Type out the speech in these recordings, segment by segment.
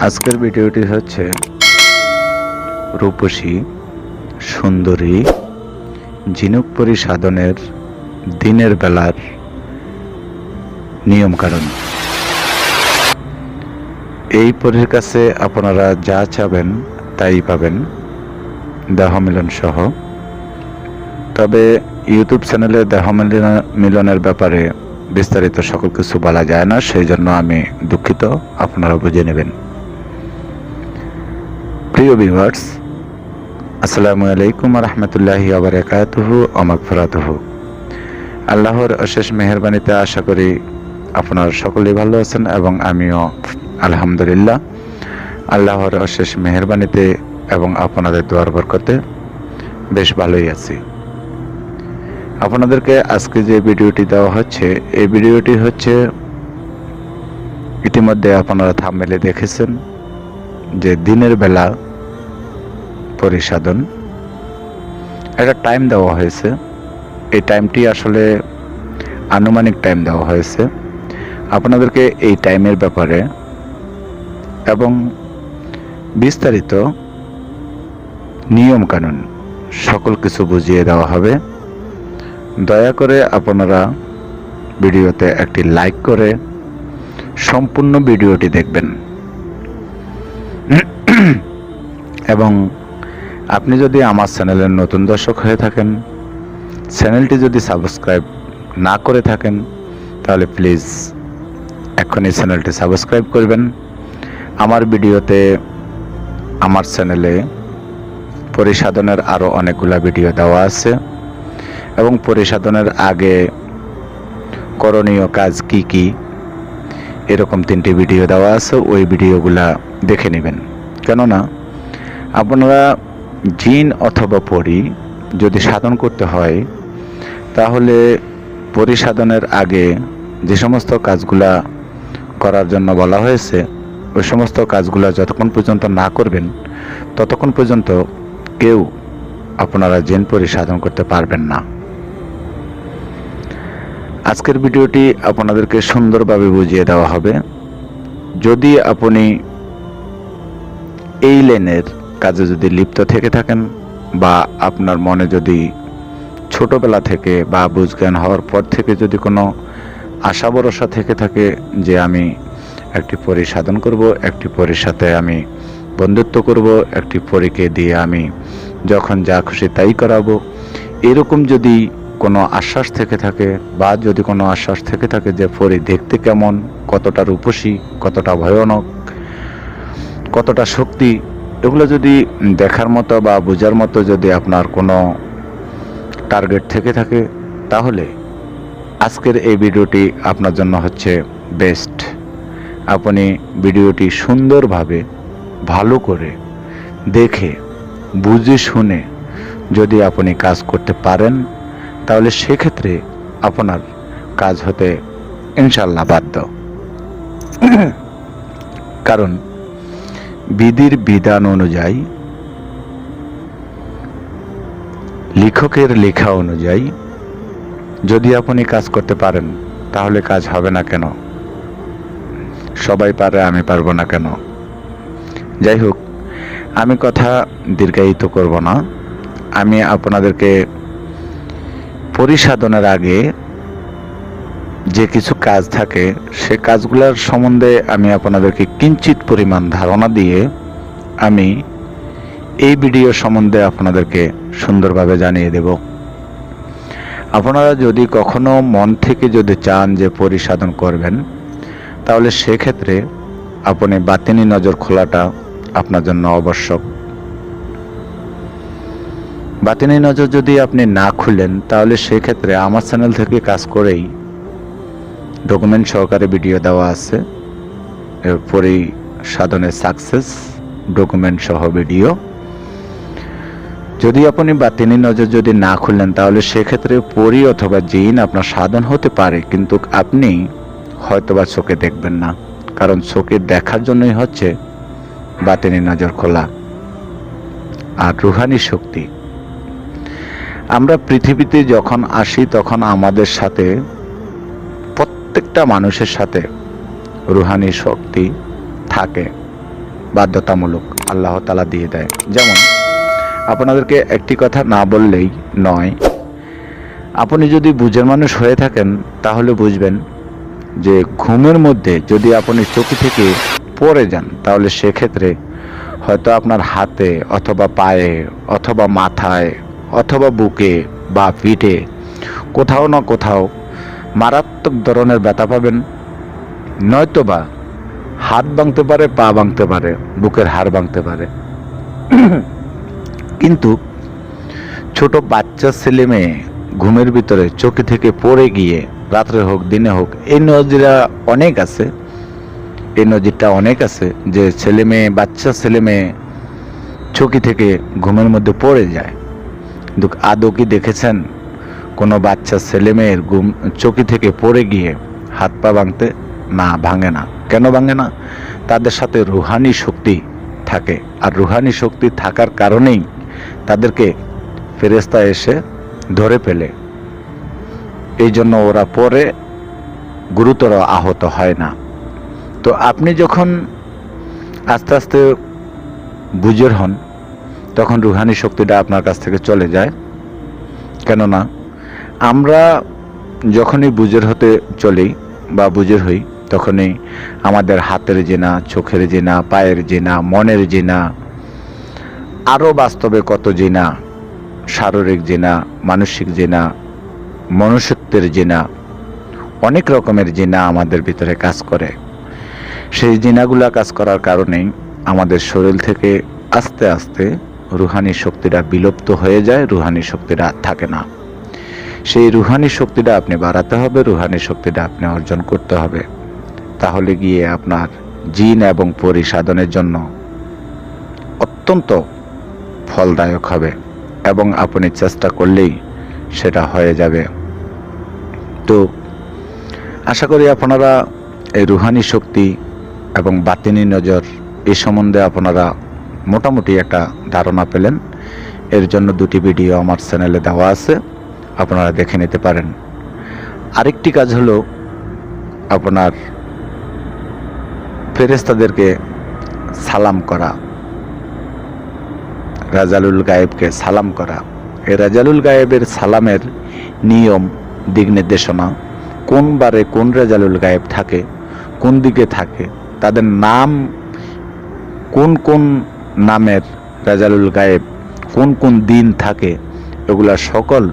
আজকের ভিডিওটি হচ্ছে রূপসী সুন্দরী ঝিনুক পরিসাধনের দিনের বেলার নিয়মকানুন। এই পরীর কাছে আপনারা যা চাবেন তাই পাবেন। দেহ মিলন সহ। তবে ইউটিউব চ্যানেলে দেহ মিলন- মিলনের ব্যাপারে বিস্তারিত সকল কিছু বলা যায় না, সেই জন্য আমি দুঃখিত আপনারা বুঝে নেবেন। প্রিয় ভিউয়ার্স, আসসালামু আলাইকুম রহমতুল্লাহি আবরাকাতুহু অমাকফরাতুহু আল্লাহর অশেষ মেহরবানিতে আশা করি আপনার সকলেই ভালো আছেন এবং আমিও আলহামদুলিল্লাহ। আল্লাহর অশেষ মেহরবানিতে এবং আপনাদের দোয়ার বরকতে বেশ ভালোই আছি। আপনাদেরকে আজকে যে ভিডিওটি দেওয়া হচ্ছে, এই ভিডিওটি হচ্ছে ইতিমধ্যে আপনারা থামমেলে দেখেছেন যে দিনের বেলা পরিসাধন। একটা টাইম দেওয়া হয়েছে। এই টাইমটি আসলে আনুমানিক টাইম দেওয়া হয়েছে। আপনাদেরকে এই টাইমের ব্যাপারে এবং বিস্তারিত নিয়মকানুন সকল কিছু বুঝিয়ে দেওয়া হবে। দয়া করে আপনারা ভিডিওতে একটি লাইক করে সম্পূর্ণ ভিডিওটি দেখবেন। এবং আপনি যদি আমার চ্যানেলের নতুন দর্শক হয়ে থাকেন, চ্যানেলটি যদি সাবস্ক্রাইব না করে থাকেন, তাহলে প্লিজ এখনই চ্যানেলটি সাবস্ক্রাইব করবেন। আমার ভিডিওতে আমার চ্যানেলে পরিসাধনের আরও অনেকগুলো ভিডিও দেওয়া আছে এবং পরিসাধনের আগে করণীয় কাজ কি কি, এরকম তিনটি ভিডিও দেওয়া আছে, ওই ভিডিওগুলা দেখে নেবেন। কেননা, আপনারা জিন অথবা পরি যদি সাধন করতে হয়, তাহলে পরিসাধনের আগে যে সমস্ত কাজগুলা করার জন্য বলা হয়েছে, ওই সমস্ত কাজগুলা যতক্ষণ পর্যন্ত না করবেন, ততক্ষণ পর্যন্ত কেউ আপনারা জিন পরি সাধন করতে পারবেন না। আজকের ভিডিওটি আপনাদেরকে সুন্দরভাবে বুঝিয়ে দেওয়া হবে। যদি আপনি এই লেনের কাজে যদি লিপ্ত থেকে থাকেন বা আপনার মনে যদি ছোটোবেলা থেকে বা বুঝজ্ঞান হওয়ার পর থেকে যদি কোনো আশা ভরসা থেকে থাকে যে আমি একটি পরি সাধন করব, একটি পরির সাথে আমি বন্ধুত্ব করব, একটি পরীকে দিয়ে আমি যখন যা খুশি তাই করাবো, এরকম যদি কোনো আশ্বাস থেকে থাকে বা যদি কোনো আশ্বাস থেকে থাকে যে পরি দেখতে কেমন, কতটা রূপসী, কতটা ভয়ানক, কতটা শক্তি এগুলো যদি দেখার মতো বা বোঝার মতো যদি আপনার কোনো টার্গেট থেকে থাকে, তাহলে আজকের এই ভিডিওটি আপনার জন্য হচ্ছে বেস্ট আপনি ভিডিওটি সুন্দরভাবে, ভালো করে দেখে, বুঝে শুনে যদি আপনি কাজ করতে পারেন, তাহলে সেক্ষেত্রে আপনার কাজ হতে ইনশাল্লাহ বাধ্য। কারণ বিধির বিধান অনুযায়ী, লেখকের লেখা অনুযায়ী, যদি আপনি কাজ করতে পারেন, তাহলে কাজ হবে না কেন? সবাই পারে, আমি পারব না কেন? যাই হোক, আমি কথা দীর্ঘায়িত করব না। আমি আপনাদেরকে পরিসাধনের আগে যে কিছু কাজ থাকে, সে কাজগুলোর সম্বন্ধে আমি আপনাদেরকে কিঞ্চিত পরিমাণ ধারণা দিয়ে আমি এই ভিডিও সম্বন্ধে আপনাদেরকে সুন্দরভাবে জানিয়ে দেব। আপনারা যদি কখনো মন থেকে যদি চান যে পরিসাধন করবেন, তাহলে সেক্ষেত্রে আপনি বাতিনি নজর খোলাটা আপনার জন্য আবশ্যক। বাতিনি নজর যদি আপনি না খুলেন, তাহলে সেক্ষেত্রে আমার চ্যানেল থেকে কাজ করেই ডকুমেন্ট সহকারে ভিডিও দেওয়া আছে। এরপরেই সাধনের সাকসেস ডকুমেন্ট সহ ভিডিও যদি আপনি বাতিনি নজর যদি না খুললেন, তাহলে সেক্ষেত্রে পরি অথবা জিন আপনার সাধন হতে পারে, কিন্তু আপনি হয়তোবা চোখে দেখবেন না। কারণ চোখে দেখার জন্যই হচ্ছে বাতিনি নজর খোলা আর রুহানি শক্তি। আমরা পৃথিবীতে যখন আসি, তখন আমাদের সাথে প্রত্যেকটা মানুষের সাথে রুহানি শক্তি থাকে, বাধ্যতামূলক আল্লাহ তালা দিয়ে দেয়। যেমন, আপনাদেরকে একটি কথা না বললেই নয়, আপনি যদি বুঝের মানুষ হয়ে থাকেন, তাহলে বুঝবেন যে ঘুমের মধ্যে যদি আপনি চোখে থেকে পড়ে যান, তাহলে সেক্ষেত্রে হয়তো আপনার হাতে অথবা পায়ে অথবা মাথায় অথবা বুকে বা পিঠে কোথাও না কোথাও মারাত্মক ধরনের ব্যথা পাবেন। নয়তোবা হাত ভাঙতে পারে, পা ভাঙতে পারে, বুকের হাড় ভাঙতে পারে। কিন্তু ছোট বাচ্চা ছেলে মেয়ে ঘুমের ভিতরে চোখে থেকে পড়ে গিয়ে, রাত্রে হোক, দিনে হোক, এই নজিরা অনেক আছে। এই নজিরটা অনেক আছে যে ছেলে মেয়ে, বাচ্চা ছেলে মেয়ে চোখে থেকে ঘুমের মধ্যে পড়ে যায়। কিন্তু আদৌ কি দেখেছেন? কোনো বাচ্চা ছেলে মেয়ের ঘুম চোখে থেকে পড়ে গিয়ে হাত পা ভাঙতে না ভাঙে না। কেন ভাঙে না? তাদের সাথে রুহানি শক্তি থাকে। আর রুহানি শক্তি থাকার কারণেই তাদেরকে ফেরেস্তা এসে ধরে ফেলে। এই জন্য ওরা পরে গুরুতর আহত হয় না। তো আপনি যখন আস্তে আস্তে বুঝের হন, তখন রুহানি শক্তিটা আপনার কাছ থেকে চলে যায়। কেননা আমরা যখনই বুঝের হতে চলি বা বুঝের হই, তখনই আমাদের হাতের জেনা, চোখের জেনা, পায়ের জেনা, মনের জেনা আরও বাস্তবে কত জেনা, শারীরিক জেনা, মানসিক জেনা, মনুষ্যত্বের জেনা, অনেক রকমের জেনা আমাদের ভিতরে কাজ করে। সেই জিনাগুলা কাজ করার কারণেই আমাদের শরীর থেকে আস্তে আস্তে রুহানি শক্তিটা বিলুপ্ত হয়ে যায়, রুহানি শক্তিটা থাকে না। সেই রুহানি শক্তিটা আপনি বাড়াতে হবে, রুহানি শক্তিটা আপনি অর্জন করতে হবে। তাহলে গিয়ে আপনার জিন এবং পরিসাধনের জন্য অত্যন্ত ফলদায়ক হবে এবং আপনি চেষ্টা করলেই সেটা হয়ে যাবে। তো আশা করি আপনারা এই রুহানি শক্তি এবং বাতিনি নজর এ সম্বন্ধে আপনারা মোটামুটি একটা ধারণা পেলেন। এর জন্য দুটি ভিডিও আমার চ্যানেলে দেওয়া আছে। আপনারা দেখে নিতে পারেন। আরেকটি কাজ হলো আপনার ফেরেস্তাদেরকে সালাম করা, রাজালুল গায়েবকে সালাম করা। এই রাজালুল গায়েবের সালামের নিয়ম, দিক নির্দেশনা, কোন বারে কোন রাজালুল গায়েব থাকে, কোন দিকে থাকে, তাদের নাম, কোন কোন নামের রাজালুল গায়েব, কোন কোন দিন থাকে, এগুলা সকল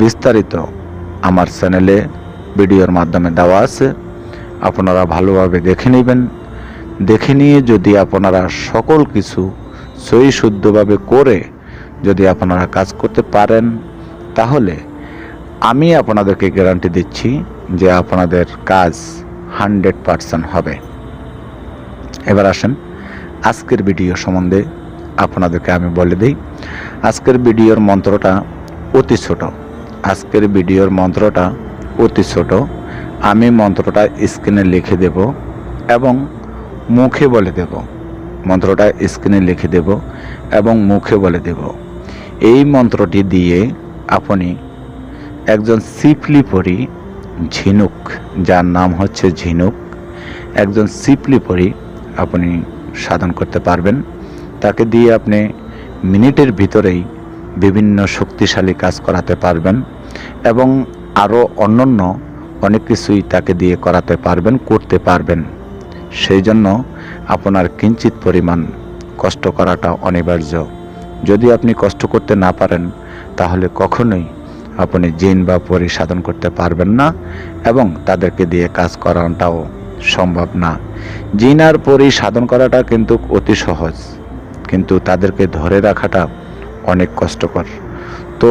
বিস্তারিত আমার চ্যানেলে ভিডিওর মাধ্যমে দেওয়া আছে। আপনারা ভালোভাবে দেখে নেবেন। দেখে নিয়ে যদি আপনারা সকল কিছু সই শুদ্ধভাবে করে যদি আপনারা কাজ করতে পারেন, তাহলে আমি আপনাদেরকে গ্যারান্টি দিচ্ছি যে আপনাদের কাজ হান্ড্রেড পারসেন্ট হবে। এবার আসেন, আজকের ভিডিও সম্বন্ধে আপনাদেরকে আমি বলে দিই। আজকের ভিডিওর মন্ত্রটা অতি ছোট। আজকের ভিডিওর মন্ত্রটা অতি ছোট। আমি মন্ত্রটা স্ক্রিনে লিখে দেব এবং মুখে বলে দেব। মন্ত্রটা স্ক্রিনে লিখে দেব এবং মুখে বলে দেব। এই মন্ত্রটি দিয়ে আপনি একজন সিপলি পরি ঝিনুক, যার নাম হচ্ছে ঝিনুক, একজন সিপলি পরি আপনি সাধন করতে পারবেন। তাকে দিয়ে আপনি মিনিটের ভিতরেই বিভিন্ন শক্তিশালী কাজ করাতে পারবেন এবং আরও অন্যান্য অনেক কিছুই তাকে দিয়ে করাতে পারবেন, করতে পারবেন। সেই জন্য আপনার কিঞ্চিত পরিমাণ কষ্ট করাটা অনিবার্য। যদি আপনি কষ্ট করতে না পারেন, তাহলে কখনোই আপনি জিন বা পরি সাধন করতে পারবেন না এবং তাদেরকে দিয়ে কাজ করাটাও সম্ভব না। জিন আর পরি সাধন করাটা কিন্তু অতি সহজ, কিন্তু তাদেরকে ধরে রাখাটা অনেক কষ্টকর। তো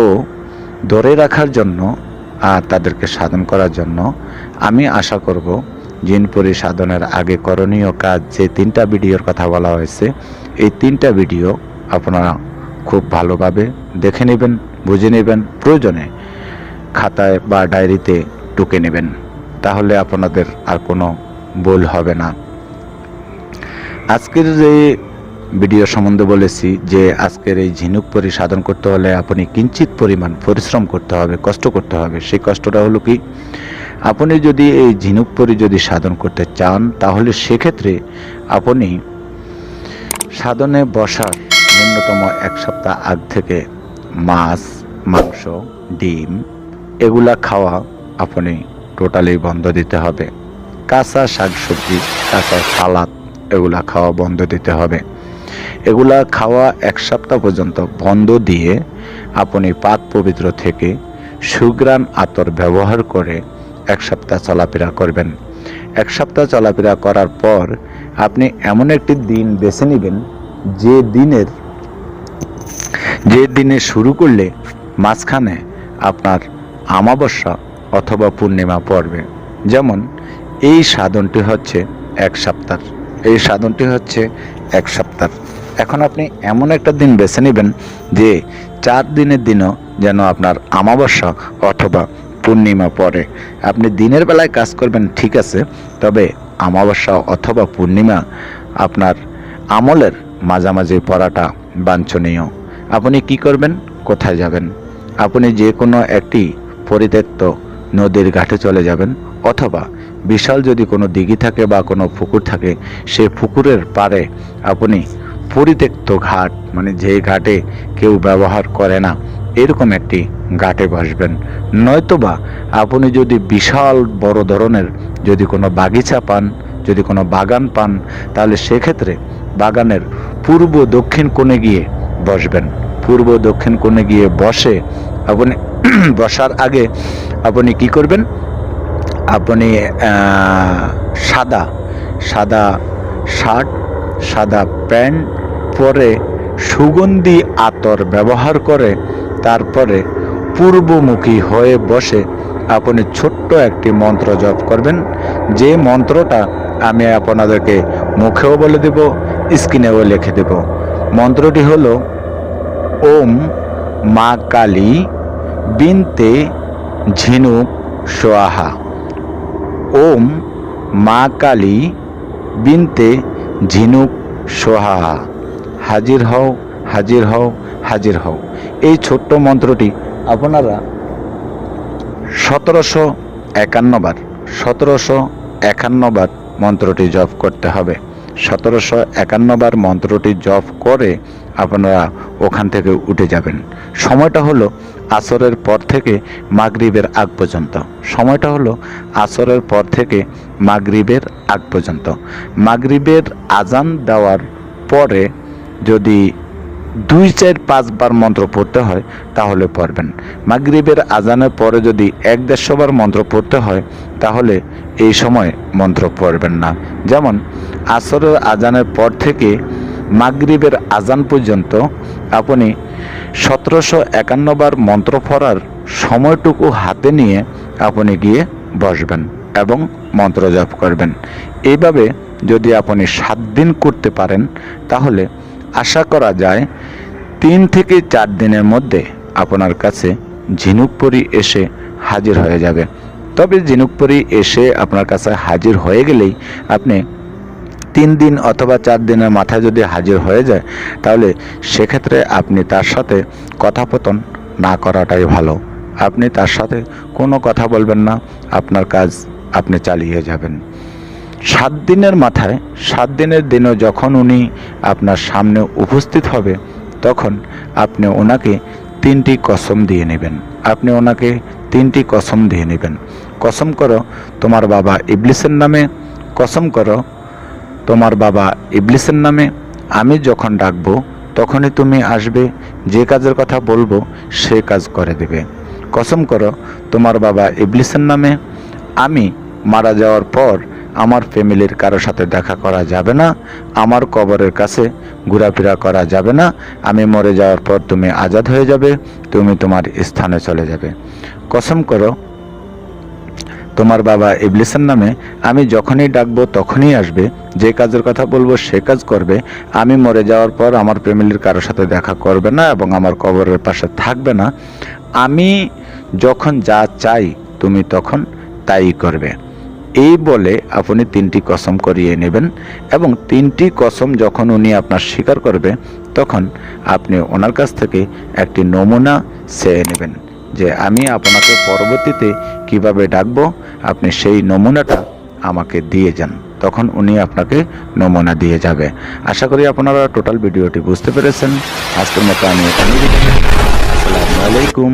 ধরে রাখার জন্য আর তাদেরকে সাধন করার জন্য আমি আশা করব জিন পরি সাধনের আগে করণীয় কাজ যে তিনটা ভিডিওর কথা বলা হয়েছে, এই তিনটা ভিডিও আপনারা খুব ভালোভাবে দেখে নেবেন, বুঝে নেবেন, প্রয়োজনে খাতায় বা ডায়েরিতে টুকে নেবেন। তাহলে আপনাদের আর কোনো ভুল হবে না। আজকের যে ভিডিও সম্বন্ধে বলেছি যে আজকের এই ঝিনুক পরি সাধন করতে হলে আপনি কিঞ্চিত পরিমাণ পরিশ্রম করতে হবে, কষ্ট করতে হবে। সেই কষ্টটা হলো কি? আপনি যদি এই ঝিনুক পরি যদি সাধন করতে চান, তাহলে সেক্ষেত্রে আপনি সাধনে বসার ন্যূনতম এক সপ্তাহ আগ থেকে মাছ, মাংস, ডিম এগুলা খাওয়া আপনি টোটালি বন্ধ দিতে হবে। কাঁচা শাকসবজি, কাঁচা সালাদ এগুলা খাওয়া বন্ধ দিতে হবে। এগুলা খাওয়া এক সপ্তাহ পর্যন্ত বন্ধ দিয়ে আপনি পাক পবিত্র থেকে সুগ্রাণ আতর ব্যবহার করে এক সপ্তাহ চলাফেরা করবেন। এক সপ্তাহ চলাফেরা করার পর আপনি এমন একটি দিন বেছে নেবেন যে দিনের, যে দিনে শুরু করলে মাঝখানে আপনার আমাবস্যা অথবা পূর্ণিমা পড়বে। যেমন এই সাধনটি হচ্ছে এক সপ্তাহ। এই সাধনটি হচ্ছে এক সপ্তাহ। এখন আপনি এমন একটা দিন বেছে নেবেন যে চার দিনের দিনও যেন আপনার আমাবস্যা অথবা পূর্ণিমা পরে আপনি দিনের বেলায় কাজ করবেন, ঠিক আছে, তবে আমাবস্যা অথবা পূর্ণিমা আপনার আমলের মাঝামাঝি পড়াটা বাঞ্ছনীয়। আপনি কি করবেন? কোথায় যাবেন? আপনি যে কোনো একটি পরিত্যক্ত নদীর ঘাটে চলে যাবেন অথবা বিশাল যদি কোনো দিঘি থাকে বা কোনো পুকুর থাকে সেই পুকুরের পাড়ে আপনি পরিত্যক্ত ঘাট মানে যে ঘাটে কেউ ব্যবহার করে না, এরকম একটি ঘাটে বসবেন। নয়তোবা আপনি যদি বিশাল বড় ধরনের যদি কোনো বাগিচা পান, যদি কোনো বাগান পান, তাহলে সেক্ষেত্রে বাগানের পূর্ব দক্ষিণ কোণে গিয়ে বসবেন। পূর্ব দক্ষিণ কোণে গিয়ে বসে আপনি বসার আগে আপনি কি করবেন? আপনি সাদা সাদা শার্ট, সাদা প্যান্ট পরে সুগন্ধি আতর ব্যবহার করে তারপরে পূর্বমুখী হয়ে বসে আপনি ছোট্ট একটি মন্ত্র জপ করবেন। যে মন্ত্রটা আমি আপনাদেরকে মুখেও বলে দেব, স্ক্রিনেও লিখে দেব। মন্ত্রটি হল, ওম মা কালী বিনতে ঝিনুক সোয়াহা। ওম মা কালী বিনতে ঝিনুক সোহাহা হাজির হও হাজির হও হাজির হও। এই ছোট্ট মন্ত্রটি আপনারা সতেরোশো একান্নবার সতেরোশো একান্নবার মন্ত্রটি জপ করতে হবে। সতেরোশো একান্নবার মন্ত্রটি জপ করে আপনারা ওখান থেকে উঠে যাবেন। সময়টা হলো আসরের পর থেকে মাগরিবের আগ পর্যন্ত। সময়টা হলো আসরের পর থেকে মাগরিবের আগ পর্যন্ত। মাগরিবের আজান দেওয়ার পরে যদি দুই, চার পাঁচবার মন্ত্র পড়তে হয়, তাহলে পড়বেন। মাগরিবের আজানের পরে যদি এক, দেড়শো বার মন্ত্র পড়তে হয়, তাহলে এই সময় মন্ত্র পড়বেন না। যেমন আসরের আজানের পর থেকে মাগরিবের আজান পর্যন্ত আপনি সতেরোশো একান্নবার মন্ত্র পড়ার সময়টুকু হাতে নিয়ে আপনি গিয়ে বসবেন এবং মন্ত্র জপ করবেন। এইভাবে যদি আপনি সাত দিন করতে পারেন, তাহলে আশা করা যায় তিন থেকে চার দিনের মধ্যে আপনার কাছে ঝিনুকপুরি এসে হাজির হয়ে যাবে। তবে ঝিনুকপুরি এসে আপনার কাছে হাজির হয়ে গেলেই আপনি তিন দিন অথবা চার দিনের মাথায় যদি হাজির হয়ে যায়, তাহলে সেক্ষেত্রে আপনি তার সাথে কথাপতন না করাটাই ভালো। আপনি তার সাথে কোনো কথা বলবেন না, আপনার কাজ আপনি চালিয়ে যাবেন। সাত দিনের মাথায়, সাত দিনের দিনও যখন উনি আপনার সামনে উপস্থিত হবে, তখন আপনি ওনাকে তিনটি কসম দিয়ে নেবেন। আপনি ওনাকে তিনটি কসম দিয়ে নেবেন। কসম করো, তোমার বাবা ইবলিসের নামে, কসম করো তোমার বাবা ইবলিসের নামে আমি যখন ডাকবো, তখনই তুমি আসবে, যে কাজের কথা বলব, সে কাজ করে দেবে। কসম করো, তোমার বাবা ইবলিসের নামে আমি মারা যাওয়ার পর আমার ফ্যামিলির কারও সাথে দেখা করা যাবে না, আমার কবরের কাছে ঘোরাফেরা করা যাবে না, আমি মরে যাওয়ার পর তুমি আজাদ হয়ে যাবে, তুমি তোমার স্থানে চলে যাবে। কসম করো তোমার বাবা ইবলিসের নামে আমি যখনই ডাকবো, তখনই আসবে। যে কাজের কথা বলব, সে কাজ করবে। আমি মরে যাওয়ার পর আমার ফ্যামিলির কারোর সাথে দেখা করবে না এবং আমার কবরের পাশে থাকবে না। আমি যখন যা চাই, তুমি তখন তাই করবে। এই বলে আপনি তিনটি কসম করিয়ে নেবেন এবং তিনটি কসম যখন উনি আপনার স্বীকার করবে, তখন আপনি ওনার কাছ থেকে একটি নমুনা চেয়ে নেবেন যে আমি আপনাকে পরবর্তীতে কীভাবে ডাকবো, আপনি সেই নমুনাটা আমাকে দিয়ে যান। তখন উনি আপনাকে নমুনা দিয়ে যাবে। আশা করি আপনারা টোটাল ভিডিওটি বুঝতে পেরেছেন। আজকের মতো আমি। আসসালামু আলাইকুম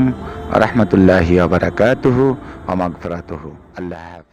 রহমতুল্লাহি আবরাকাতুহু ওয়া আল্লাহ